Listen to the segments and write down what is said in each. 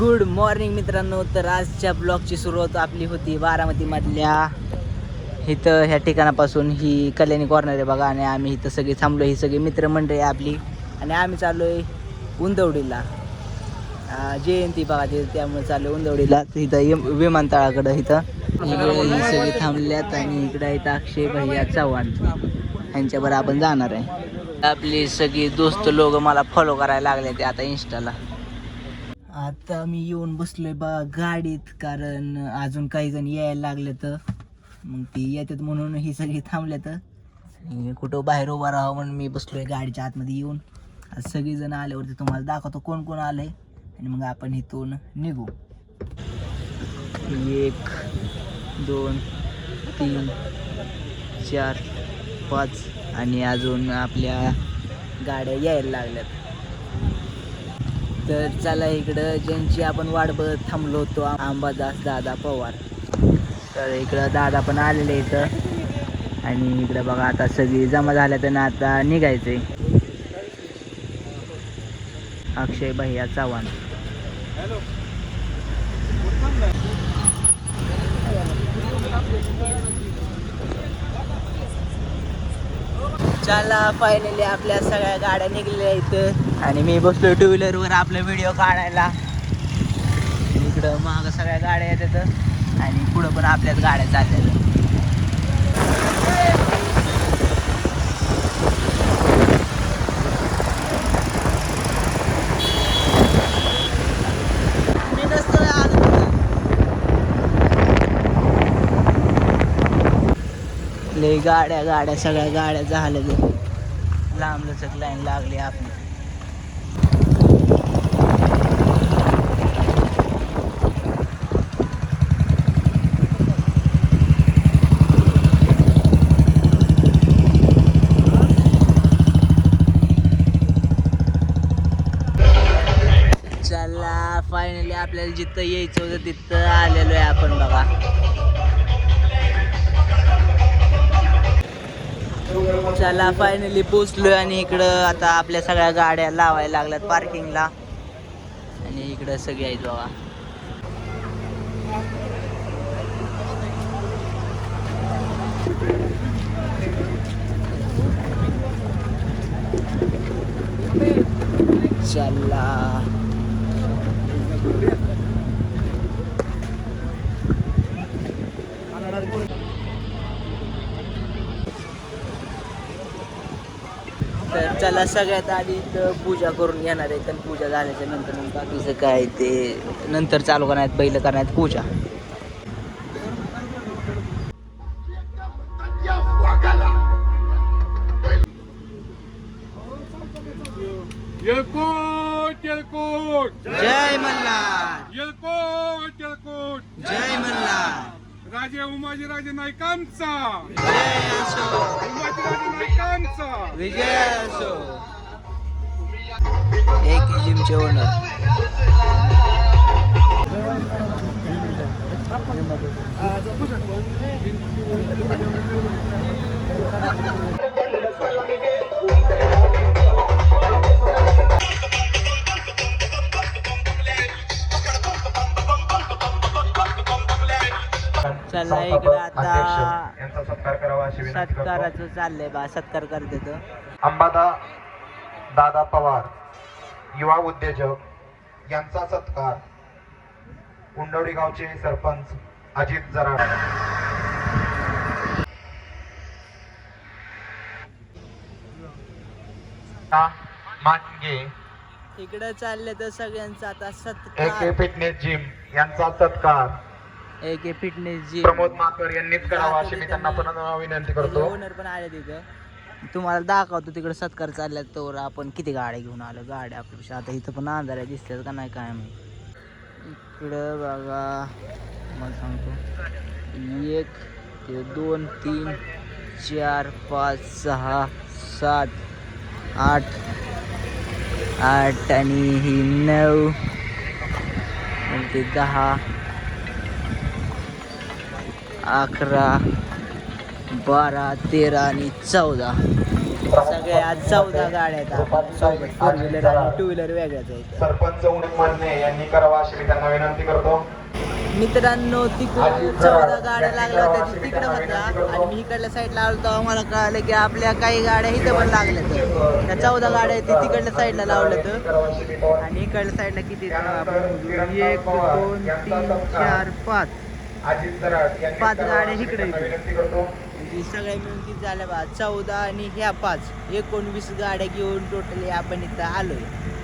Good morning मित्रांनो. तर आजच्या ब्लॉगची सुरुवात आपली होती बारामतीमधल्या इथं ह्या ठिकाणापासून ही कल्याणी कॉर्नर आहे बघा. आणि आम्ही इथं सगळी थांबलो ही सगळी मित्रमंडळी आहे आपली. आणि आम्ही चाललो आहे उंदवडीला जयंती बघा ते त्यामुळे चाललो उंदवडीला. इथं विमानतळाकडं इथं. ही सगळी थांबल्यात आणि इकडं इथं अक्षय भैया चव्हाण. यांच्याबरोबर आपण जाणार आहे. आपली सगळी दोस्त लोक मला फॉलो करायला लागले ते आता इन्स्टाला आता मी येऊन बसलोय बा गाडीत कारण अजून काही जण यायला लागले तर मग ती येतात म्हणून ही सगळी थांबले तर कुठं बाहेर उभा राहावं म्हणून मी बसलोय गाडीच्या आतमध्ये येऊन. आज सगळी जण आल्यावरती तुम्हाला दाखवतो कोण कोण आलंय. आणि मग आपण इथून निघू. एक दोन तीन चार पाच आणि अजून आपल्या गाड्या यायला लागल्यात. तर चला इकडं ज्यांची आपण वाट बघत थांबलो होतो अंबादास दादा पवार. तर इकडं दादा पण आलेले इथं. आणि इकडं बघा आता सगळी जमा झाल्या तर आता निघायचंय. अक्षय भैया चव्हाण. चला फायनली आपल्या सगळ्या गाड्या निघलेल्या इथं. आणि मी बसलो टू व्हीलरवर आपला व्हिडिओ काढायला. इकडं माग सगळ्या गाड्या येतात आणि पुढं पण आपल्याच गाड्या चालल्या. मी गाड्या गाड्या सगळ्या गाड्या झाल्या लांब लचक लाईन लागली आपली चला फायनली आपल्याला जिथं यायचं होतं तिथं आलेलो आहे आपण बघा. चला फायनली पोचलोय आणि इकडं आता आपल्या सगळ्या गाड्या लावायला लागल्यात पार्किंगला आणि इकडं सगळे आहेत बाबा चला. तर चला सगळ्यात आधी इथं पूजा करून घेणार आहे. तर पूजा झाल्याच्यानंतर मग बाकीचं काय ते नंतर चालू करणार आहेत बैल करणार आहेत पूजा. येलकोट येलकोट जय मल्हार. येलकोट येलकोट जय मल्हार. राजे उमाजी राजे नायकांचा विजय असो. एक जिमचे ओनर चला इकडं आता. सत्काराचं चाललंय बा सत्कार करते अंबादा दादा पवार युवा उद्योजक यांचा सत्कार. उंडवडी गावचे सरपंच अजित जराड इकडं चालले तर सगळ्यांचा आता सत्कार. फिटनेस जिम यांचा सत्कार. एक फिटनेस जी प्रमोद माकर यांनीच करावा अशी मी त्यांना पुन्हा विनंती करतो. ओनर पण आले तिथं. तुम्हाला दाखवतो तिकडे सत्कार चालल्यात तर आपण किती गाड्या घेऊन आलो गाड्या आपल्या आता इथं पण अंधाऱ्या दिसतात का नाही काय माहिती. इकडं बघा मला सांगतो. एक ते दोन तीन चार पाच सहा सात आठ आठ आणि ही नऊ. ते दहा. अकरा बारा तेरा आणि चौदा. सगळ्या चौदा गाड्या आहेत सोबत फोर व्हीलर आणि टू व्हीलर वेगळ्याच आहेत. सरपंच यांनी करावा अशी मी त्यांना विनंती करतो. मित्रांनो तिकडे चौदा गाड्या लागल्या होत्या तिकडे होत्या आणि मी इकडल्या साईडला आलो तेव्हा मला कळालं की आपल्या काही गाड्या इथं पण लागल्या तर त्या चौदा गाड्या आहेत ती तिकडल्या साईडला लावल्या तर आणि इकडल्या साईडला किती? आपण. एक दोन तीन चार पाच. पाच गाड्या इकडे सगळ्या मिळून किती झाल्या बा? चौदा आणि ह्या पाच. एकोणवीस गाड्या घेऊन टोटली आपण इथं आलोय.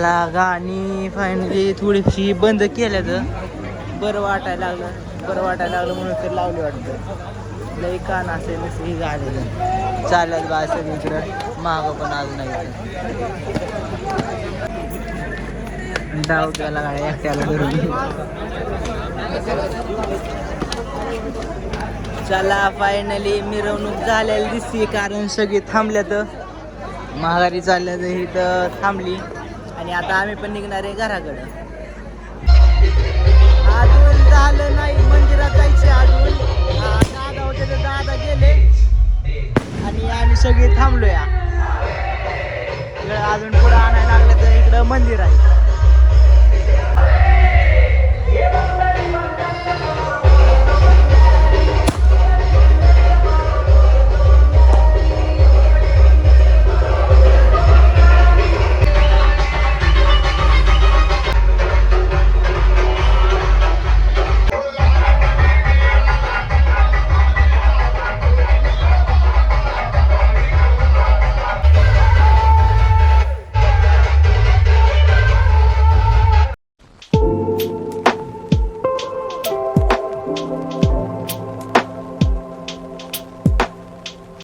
ला गाणी फायनली म्हणजे थोडीशी बंद केल्या तर बरं वाटायला लागलं. बरं वाटायला लागलं म्हणून तर लावली वाटतं. लई कान असेल नसेल ही झालेलं. चालत बा सगळंच मागं पण अजून नाही डाव गाडी गाड्या एकट्याला धरून. चला फायनली मिरवणूक झालेली दिसते कारण सगळी थांबल्यात. महागारी चालल्या तर थांबली. आणि आता आम्ही पण निघणार आहे घराकडं. अजून झालं नाही मंदिरात जायचे अजून. दादा होते तर दादा गेले. आणि आम्ही सगळे थांबलो या अजून पुढं आणायला लागलं तर इकडं मंदिर आहे.